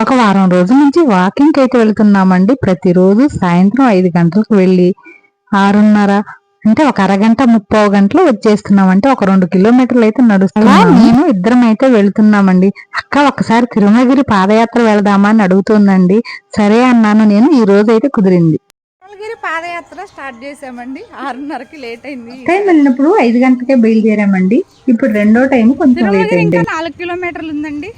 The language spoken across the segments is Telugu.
ఒక వారం రోజుల నుంచి వాకింగ్ అయితే వెళ్తున్నామండి. ప్రతిరోజు సాయంత్రం ఐదు గంటలకు వెళ్ళి ఆరున్నర అంటే ఒక అరగంట ముప్పై గంటలు వచ్చేస్తున్నాం అంటే ఒక రెండు కిలోమీటర్లు అయితే నడుస్తున్నాం. నేను ఇద్దరం అయితే వెళ్తున్నామండి. అక్క ఒకసారి తిరుమలగిరి పాదయాత్ర వెళదామా అని అడుగుతుందండి. సరే అన్నాను నేను ఈ రోజు అయితే కుదిరింది. తిరుమలగిరి పాదయాత్ర స్టార్ట్ చేసామండి ఆరున్నరకి లేట్ అయింది. టైం వెళ్ళినప్పుడు ఐదు గంటలకే బయలుదేరామండి. ఇప్పుడు రెండో టైం కొంచెం లేట్ అయింది. నాలుగు కిలోమీటర్లు ఉందండి.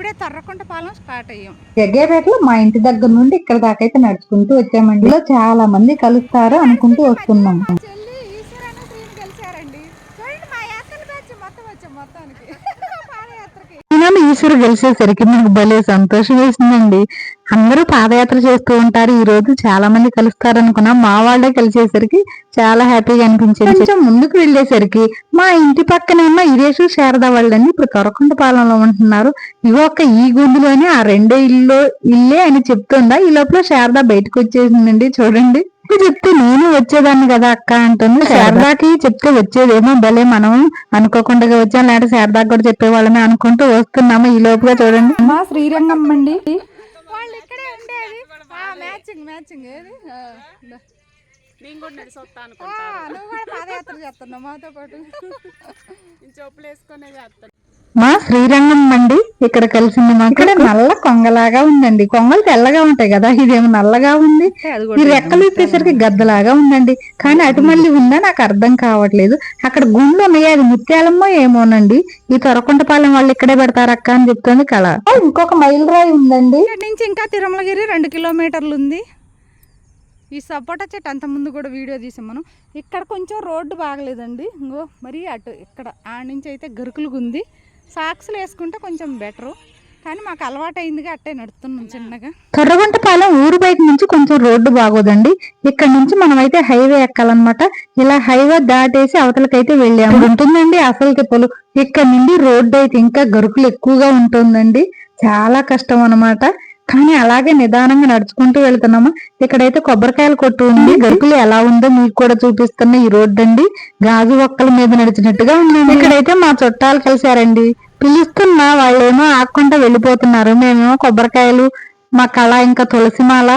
ఇప్పుడే తర్రకుంట పాలెం స్టార్ట్ అయ్యాం. జగ్గేపేటలో మా ఇంటి దగ్గర నుండి ఇక్కడ దాకా అయితే నడుచుకుంటూ వచ్చామండి. చాలా మంది కలుస్తారు అనుకుంటూ వస్తున్నాం. మా చెల్లి ఈశ్వరన్న శ్రీని కలిసారండి చూడండి మా యాత్రలు బ్యాచ్ మొత్తం వచ్చాం మొత్తానికి. పాదయాత్రకి. మనం ఈశ్వరు గెలిచేసరికి మనకు భలే సంతోషం వేసిందండి. అందరూ పాదయాత్ర చేస్తూ ఉంటారు. ఈ రోజు చాలా మంది కలుస్తారు అనుకున్నాం మా వాళ్ళే కలిసేసరికి చాలా హ్యాపీగా అనిపించింది. కొంచెం ముందుకు వెళ్ళేసరికి మా ఇంటి పక్కనే ఉన్న ఇరేషు శారద వాళ్ళని ఇప్పుడు తొరకుంట పాలనలో ఉంటున్నారు. ఇవి ఒక ఈ గుందులోనే ఆ రెండో ఇల్లు ఇల్లే అని చెప్తుందా? ఈ లోపల శారద బయటకు వచ్చేసిందండి. చూడండి. ఇది చెప్తే నేను వచ్చేదాన్ని కదా అక్క అంటుంది. శారదాకి చెప్తే వచ్చేదేమో భలే మనం అనుకోకుండా వచ్చాం లేకపోతే శారదాకి కూడా చెప్పేవాళ్ళమే అనుకుంటూ వస్తున్నాము ఈ లోపుగా చూడండి. మా శ్రీరంగం అండి. మా శ్రీరంగం అండి. ఇక్కడ కలిసింది మాకు. ఇక్కడ నల్ల కొంగలాగా ఉందండి. కొంగలు తెల్లగా ఉంటాయి కదా ఇదేమో నల్లగా ఉంది. ఈ రెక్కలు ఇప్పేసరికి గద్దలాగా ఉందండి. కానీ అటు మళ్ళీ ఉందా నాకు అర్థం కావట్లేదు. అక్కడ గుండ్లు ఉన్నాయి అది ముత్యాలమ్మో ఏమోనండి. ఈ తొరకుంటపాలెం వాళ్ళు ఇక్కడే పెడతారు అక్క అని చెప్తుంది కళ. ఇంకొక మైల్ రాయి ఉందండి. ఇక్కడ నుంచి ఇంకా తిరుమలగిరి రెండు కిలోమీటర్లు ఉంది. ఈ సపోటా చెట్టు అంత ముందు కూడా వీడియో తీసాం మనం. ఇక్కడ కొంచెం రోడ్డు బాగలేదండి. ఇంకో మరీ అటు ఇక్కడ ఆ నుంచి అయితే గరుకులుగా ఉంది సాక్స్లు వేసుకుంటే కొంచెం బెటరు. కానీ మాకు అలవాటు అట్టే నడుస్తున్నాం చిన్నగా. కర్రగుంటపాలెం ఊరు బయట నుంచి కొంచెం రోడ్డు బాగోదండి. ఇక్కడ నుంచి మనమైతే హైవే ఎక్కాలన్నమాట. ఇలా హైవే దాటేసి అవతలకైతే వెళ్ళాము. ఉంటుందండి అసలు తిప్పలు ఇక్కడ నుండి రోడ్డు అయితే ఇంకా గరుకులు ఎక్కువగా ఉంటుందండి. చాలా కష్టం అనమాట కానీ అలాగే నిదానంగా నడుచుకుంటూ వెళ్తున్నాము? ఇక్కడైతే కొబ్బరికాయలు కొట్టు ఉంది. గరుకులు ఎలా ఉందో మీకు కూడా చూపిస్తున్న ఈ రోడ్డు అండి గాజు ఒక్కల మీద నడిచినట్టుగా ఉందండి ఇక్కడైతే మా చుట్టాలు కలిశారండి. పిలుస్తున్నా వాళ్ళేమో ఆకుండా వెళ్ళిపోతున్నారు. మేమేమో కొబ్బరికాయలు మా కళ ఇంకా తులసిమాల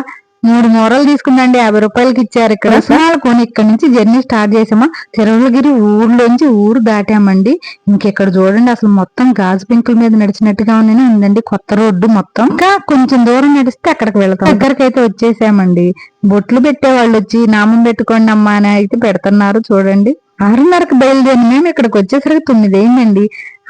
మూడు మూరలు తీసుకుందండి. యాభై రూపాయలకి ఇచ్చారు ఇక్కడ. తులసిమాల కొని ఇక్కడ నుంచి జర్నీ స్టార్ట్ చేసామా? తిరుమలగిరి ఊర్లోంచి ఊరు దాటామండి. ఇంకెక్కడ చూడండి అసలు మొత్తం గాజు పెంకుల మీద నడిచినట్టుగా ఉంది ఉందండి. కొత్త రోడ్డు మొత్తం. ఇంకా కొంచెం దూరం నడిస్తే అక్కడికి వెళ్తాం. దగ్గరికి అయితే వచ్చేసామండి. బొట్లు పెట్టే వాళ్ళు వచ్చి నామం పెట్టుకోండి అమ్మా అని అయితే పెడుతున్నారు. చూడండి. ఆరున్నరకు బయలుదేరి మేము ఇక్కడికి వచ్చేసరికి తొమ్మిది అయిందండి.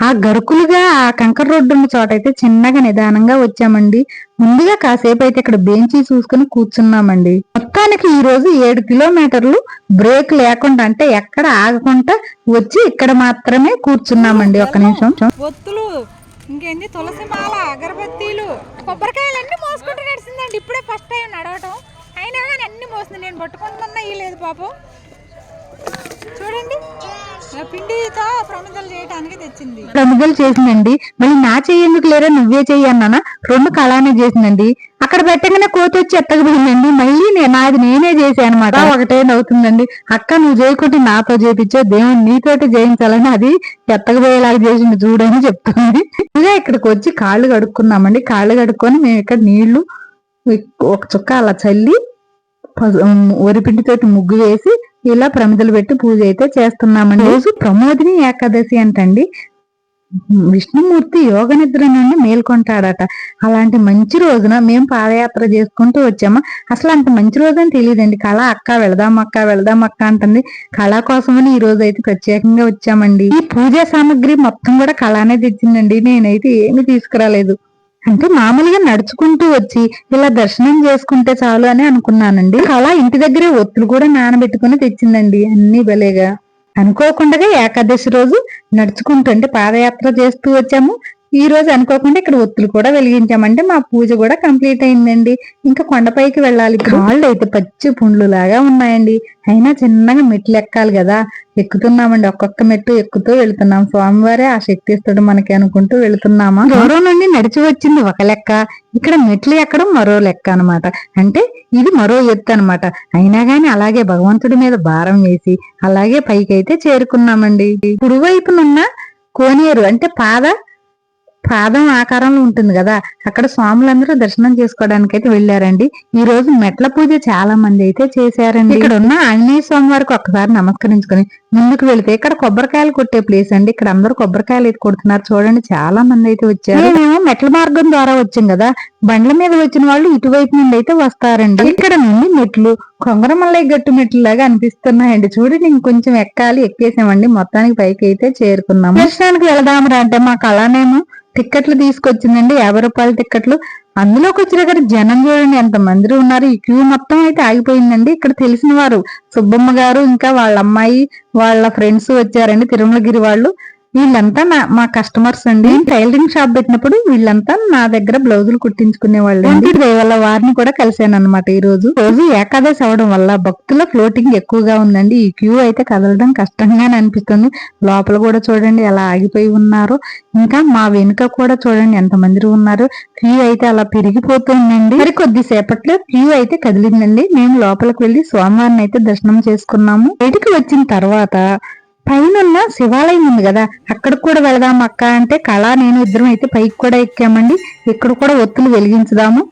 ఆ గరుకులుగా ఆ కంకర రోడ్డు ఉన్న చోట అయితే చిన్నగా నిదానంగా వచ్చామండి. ముందుగా కాసేపు అయితే ఇక్కడ బెంచి చూసుకుని కూర్చున్నామండి. మొత్తానికి ఈ రోజు ఏడు కిలోమీటర్లు బ్రేక్ లేకుండా అంటే ఎక్కడ ఆగకుండా వచ్చి ఇక్కడ మాత్రమే కూర్చున్నామండి. ఒక్క నిమిషం. ఒత్తులు ఇంకేంది? తులసి మాల అగరబత్తీలు కొబ్బరికాయలు అన్ని మోసుకుంటూ నడిచిందండి. ఇప్పుడే ఫస్ట్ టైం నడవటం. అయినా కానీ అన్ని మోసింది. నేను పట్టుకుంటున్నా ఈ లేదు పాపం చూడండి. పిండితో ప్రమిదలు చేయడానికి తెచ్చింది. ప్రముఖులు చేసిందండి. మళ్ళీ నా చెయ్యి ఎందుకు లేరా నువ్వే చెయ్యి అన్నానా రెండు కళానే చేసిందండి. అక్కడ పెట్టగానే కోతి వచ్చి ఎత్తకపోయిందండి మళ్ళీ నేను నాది నేనే చేశాను అనమాట ఒకటే నవ్వుతుందండి. అక్క నువ్వు చేయకుంటే నాతో చేపించే దేవుడు నీతోటి చేయించాలని అది ఎత్తకపోయేలాగా చేసింది చూడని చెప్తుంది. ఇంకా ఇక్కడికి వచ్చి కాళ్ళు కడుక్కున్నామండి. కాళ్ళు కడుక్కొని మేము ఇక్కడ నీళ్ళు ఒక చుక్క అలా చల్లి వరిపిండితోటి ముగ్గు వేసి ఇలా ప్రమిదలు పెట్టి పూజ అయితే చేస్తున్నామండి. రోజు ప్రమోదిని ఏకాదశి అంటండి. విష్ణుమూర్తి యోగ నిద్ర నుండి మేల్కొంటాడట. అలాంటి మంచి రోజున మేము పాదయాత్ర చేసుకుంటూ వచ్చాము? అసలు అంత మంచి రోజు అని తెలియదండి. కళ అక్క వెళదాం అక్క వెళదాం అక్క అంటుంది. కళ కోసమని ఈ రోజు అయితే ప్రత్యేకంగా వచ్చామండి. ఈ పూజా సామాగ్రి మొత్తం కూడా కళనే తెచ్చిందండి. నేనైతే ఏమీ తీసుకురాలేదు. అంటే మామూలుగా నడుచుకుంటూ వచ్చి ఇలా దర్శనం చేసుకుంటే చాలు అని అనుకున్నానండి. అలా ఇంటి దగ్గరే ఒత్తులు కూడా నానబెట్టుకుని తెచ్చిందండి అన్ని భలేగా. అనుకోకుండా ఏకాదశి రోజు నడుచుకుంటూ అంటే పాదయాత్ర చేస్తూ వచ్చాము. ఈ రోజు అనుకోకుండా ఇక్కడ ఒత్తులు కూడా వెలిగించామంటే మా పూజ కూడా కంప్లీట్ అయిందండి. ఇంకా కొండపైకి వెళ్ళాలి కాళ్ళు అయితే పచ్చి పుండ్లు లాగా ఉన్నాయండి. అయినా చిన్నగా మెట్లు ఎక్కాలి కదా. ఎక్కుతున్నామండి. ఒక్కొక్క మెట్టు ఎక్కుతూ వెళ్తున్నాం. స్వామివారే ఆ శక్తి ఇస్తాడు మనకి అనుకుంటూ వెళ్తున్నామా? దూరం నుండి నడిచి వచ్చింది ఒక లెక్క. ఇక్కడ మెట్లు ఎక్కడం మరో లెక్క అన్నమాట. అంటే ఇది మరో ఎత్తు అన్నమాట. అయినా గాని అలాగే భగవంతుడి మీద భారం వేసి అలాగే పైకి అయితే చేరుకున్నామండి. కుడివైపునున్న కోనేరు అంటే పాద పాదం ఆకారంలో ఉంటుంది కదా అక్కడ స్వాములందరూ దర్శనం చేసుకోవడానికి అయితే వెళ్ళారండి. ఈ రోజు మెట్ల పూజ చాలా మంది అయితే చేశారండి. ఇక్కడ ఉన్న ఆంజనేయ స్వామి వారికి ఒక్కసారి నమస్కరించుకొని ముందుకు వెళితే ఇక్కడ కొబ్బరికాయలు కొట్టే ప్లేస్ అండి. ఇక్కడ అందరూ కొబ్బరికాయలు అయితే కొడుతున్నారు. చూడండి చాలా మంది అయితే వచ్చారు. మేము మెట్ల మార్గం ద్వారా వచ్చాం కదా. బండ్ల మీద వచ్చిన వాళ్ళు ఇటువైపు నుండి అయితే వస్తారండి. ఇక్కడ నుండి మెట్లు కొంగరమల్లయ్య గట్టు మెట్లు లాగా అనిపిస్తున్నాయండి. చూడండి ఇంకొంచెం ఎక్కాలి ఎక్కేసామండి. మొత్తానికి పైకి అయితే చేరుకున్నాము. దర్శనానికి వెళదామరా అంటే మాకు అలానేమో టిక్కెట్లు తీసుకొచ్చిందండి. యాభై రూపాయల టిక్కెట్లు. అందులోకి వచ్చిన కానీ జనం చూడండి ఎంత మంది ఉన్నారు. ఈ క్యూ మొత్తం అయితే ఆగిపోయిందండి. ఇక్కడ తెలిసిన వారు సుబ్బమ్మ గారు ఇంకా వాళ్ళ అమ్మాయి వాళ్ళ ఫ్రెండ్స్ వచ్చారండి తిరుమలగిరి వాళ్ళు. వీళ్ళంతా నా మా కస్టమర్స్ అండి. నేను టైలరింగ్ షాప్ పెట్టినప్పుడు వీళ్ళంతా నా దగ్గర బ్లౌజులు కుట్టించుకునే వాళ్ళు వల్ల వారిని కూడా కలిశాను అనమాట ఈ రోజు రోజు ఏకాదశి అవడం వల్ల భక్తుల ఫ్లోటింగ్ ఎక్కువగా ఉందండి. ఈ క్యూ అయితే కదలడం కష్టంగానే అనిపిస్తుంది. లోపల కూడా చూడండి ఎలా ఆగిపోయి ఉన్నారు. ఇంకా మా వెనుక కూడా చూడండి ఎంత మంది ఉన్నారు. క్యూ అయితే అలా పెరిగిపోతుందండి. మరి కొద్దిసేపట్లో క్యూ అయితే కదిలిందండి. మేము లోపలికి వెళ్ళి స్వామివారిని అయితే దర్శనం చేసుకున్నాము. బయటికి వచ్చిన తర్వాత పైన శివాలయం ఉంది కదా అక్కడికి కూడా వెళదాం అక్క అంటే కళ నేను ఇద్దరం అయితే పైకి కూడా ఎక్కామండి. ఇక్కడ కూడా ఒత్తులు వెలిగించుదాము.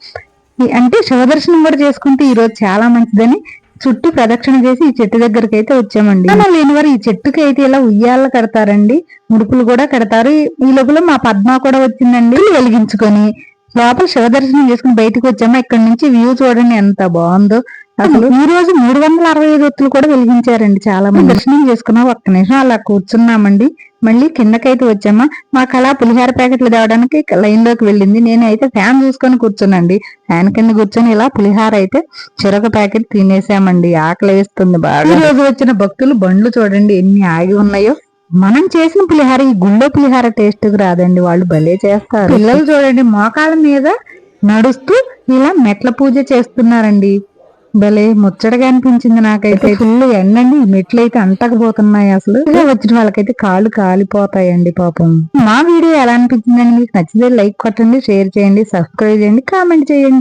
అంటే శివదర్శనం కూడా చేసుకుంటే ఈ రోజు చాలా మంచిదని చుట్టూ ప్రదక్షిణ చేసి ఈ చెట్టు దగ్గరికి అయితే వచ్చామండి. మనం లేని వారు ఈ చెట్టుకి అయితే ఇలా ఉయ్యాల కడతారండి. ముడుపులు కూడా కడతారు. ఈ- లోపల మా పద్మ కూడా వచ్చిందండి. వెలిగించుకొని లోపల శివదర్శనం చేసుకుని బయటకు వచ్చాము? ఇక్కడ నుంచి వ్యూ చూడండి ఎంత బాగుందో. అసలు ఈ రోజు మూడు వందల అరవై ఐదు ఒత్తులు కూడా వెలిగించారండి చాలా మంది దర్శనం చేసుకున్నాం ఒక్క నిమిషం అలా కూర్చున్నామండి. మళ్ళీ కిందకైతే వచ్చామా? మాకు అలా పులిహార ప్యాకెట్లు తేవడానికి లైన్లోకి వెళ్ళింది. నేను అయితే ఫ్యాన్ చూసుకొని కూర్చున్నాండి ఫ్యాన్ కింద కూర్చొని ఇలా పులిహార అయితే చెరొక ప్యాకెట్ తినేసామండి. ఆకలి వేస్తుంది బాగా. ఈ రోజు వచ్చిన భక్తులు బండ్లు చూడండి ఎన్ని ఆగి ఉన్నాయో. మనం చేసిన పులిహార ఈ గుళ్ళో పులిహార టేస్ట్ రాదండి. వాళ్ళు భలే చేస్తారు. పిల్లలు చూడండి మోకాళ్ళ మీద నడుస్తూ ఇలా మెట్ల పూజ చేస్తున్నారండి. భలే ముచ్చటగా అనిపించింది నాకైతే. ఫుల్ ఎండండి మెట్లు అయితే అంటకపోతున్నాయి అసలు. వచ్చిన వాళ్ళకైతే కాళ్ళు కాలిపోతాయండి పాపం. మా వీడియో ఎలా అనిపించిందండి? మీకు నచ్చితే లైక్ కొట్టండి షేర్ చేయండి సబ్స్క్రైబ్ చేయండి కామెంట్ చేయండి.